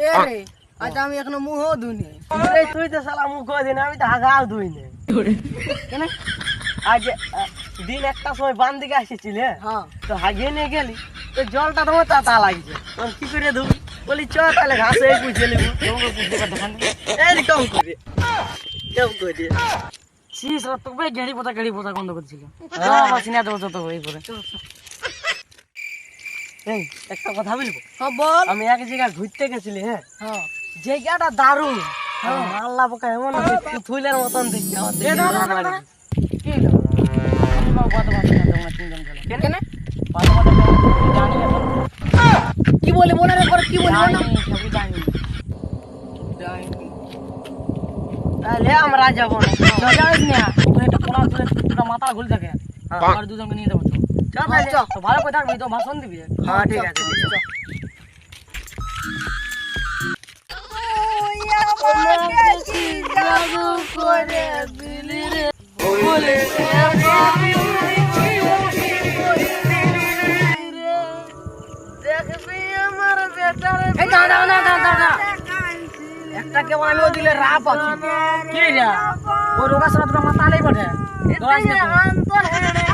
এ রে আজ আমি এখনও মুহ ধুনি এই তুই তো শালা মুখ দিন আমি তো হাগাও ধুই নে কেন? আজ আহ, দিন একটা সময় বান দিকে আসেছিল হ্যাঁ? তো হাগিয়ে নিয়ে গেলি তো জলটা তোমার তাতা লাগছে। তখন কি করে ধুবি? বলি চ তাহলে ঘাসে পুষে নেব। এরকম করে? কেমন করে? ছিস তোকে গেড়ি পোতা গেড়ি পোতা গন্ধ করছিল। হ্যাঁ। সিনা দেবো তো এই করে এই একটা কথা বলব? হ্যাঁ বল। আমি এক জায়গায় ঘুরতে গেছিলি হ্যাঁ? হ্যাঁ। জায়গাটা দারুণ। আল্লাহ পোকা এমন আছে পুতুলের মতন দেখি আমার দেখে ভালো লাগে। কি বলি মনে রে করে কি বলি জানি? না সবই জানি। তাহলে আমরা যাব না। মাথা ঘুল থাকে। হ্যাঁ। আর দুজনকে নিয়ে। তো ভালো করে থাকবি তো ভাষণ দিবি হ্যাঁ ঠিক আছে দাঁড়া দাঁড়া দাঁড়া দাঁড়া একটা কেমন আমি দিলে রাপ আছি। কি রে? ওই রোগা সারা দুটো মাথা আলেই বটে।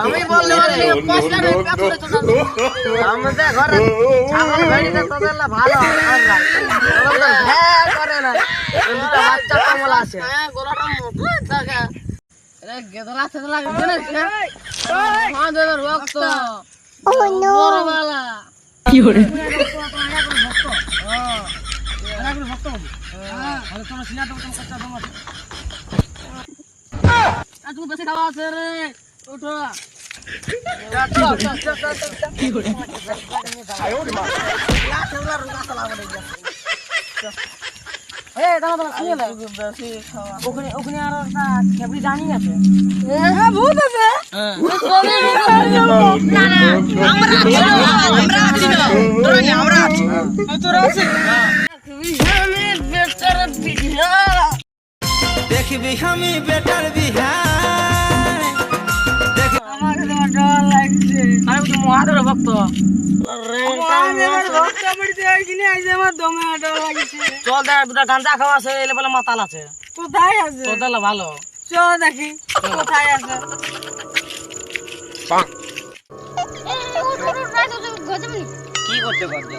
আমি. আমাদের ঘরে ছাগল ভেড়িটা তোদের ভালো করে না বাচ্চা কমল আছে হ্যাঁ গেদলা কে হ্যাঁ তোমার সিনা তোমার দেবো। আর তুমি বেশি খাওয়া আছে রে। উঠো এই, দাঁড়া, দাঁড়া, শুনে ডর লাগছে। চল দেখ দুটা গাঞ্জা খাওয়া আছে এলে বলে মাতাল আছে। কোথায় আছে? তোদের ভালো। চ দেখি কোথায় আছে? কি করতে পারছ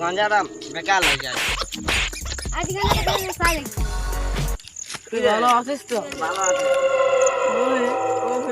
গাঁজাটা বেকার হয়ে যায়। তুই ভালো আছিস তো? ভালো আছে।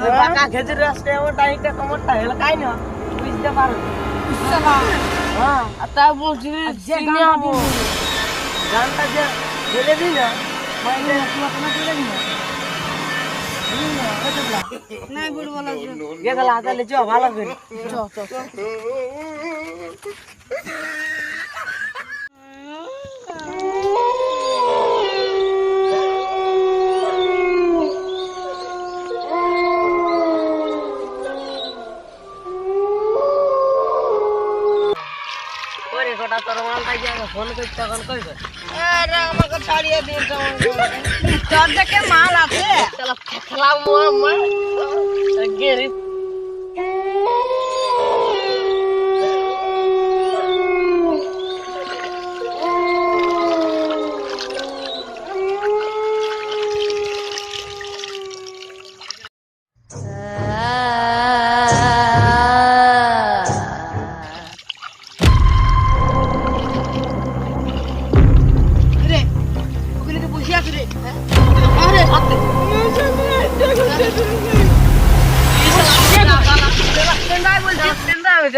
বাঁকা খেজুর রাস্তায় আমার ডাইনিটা কোমরটা হেলকাই না? বুঝতে পারো? হ্যাঁ আর তা বলছি যে চিনি গান আমি গানটা যে বলে দিই না মাইনে নাই বলব লাগছে গেদলা তাহলে চ ভালো করে। চ চ। চ। ওরে গোটা তোর মালটা গিয়ে আমি ফোন করছি তখন কই কর আরে আমাকে ছাড়িয়ে দিন তোর দেখে মাল আছে চলো খেলাম মামা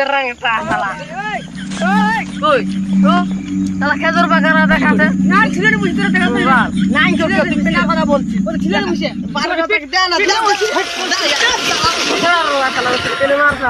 রঙটা শালা কই তো শালা খেজুর বাগানা দেখাতে না ছিলেন না বুঝতে দেখাতে। নাই কেউ কেউ তুমি না কথা বলছি বলে ছিল বুঝে বারো টাকা দে না দে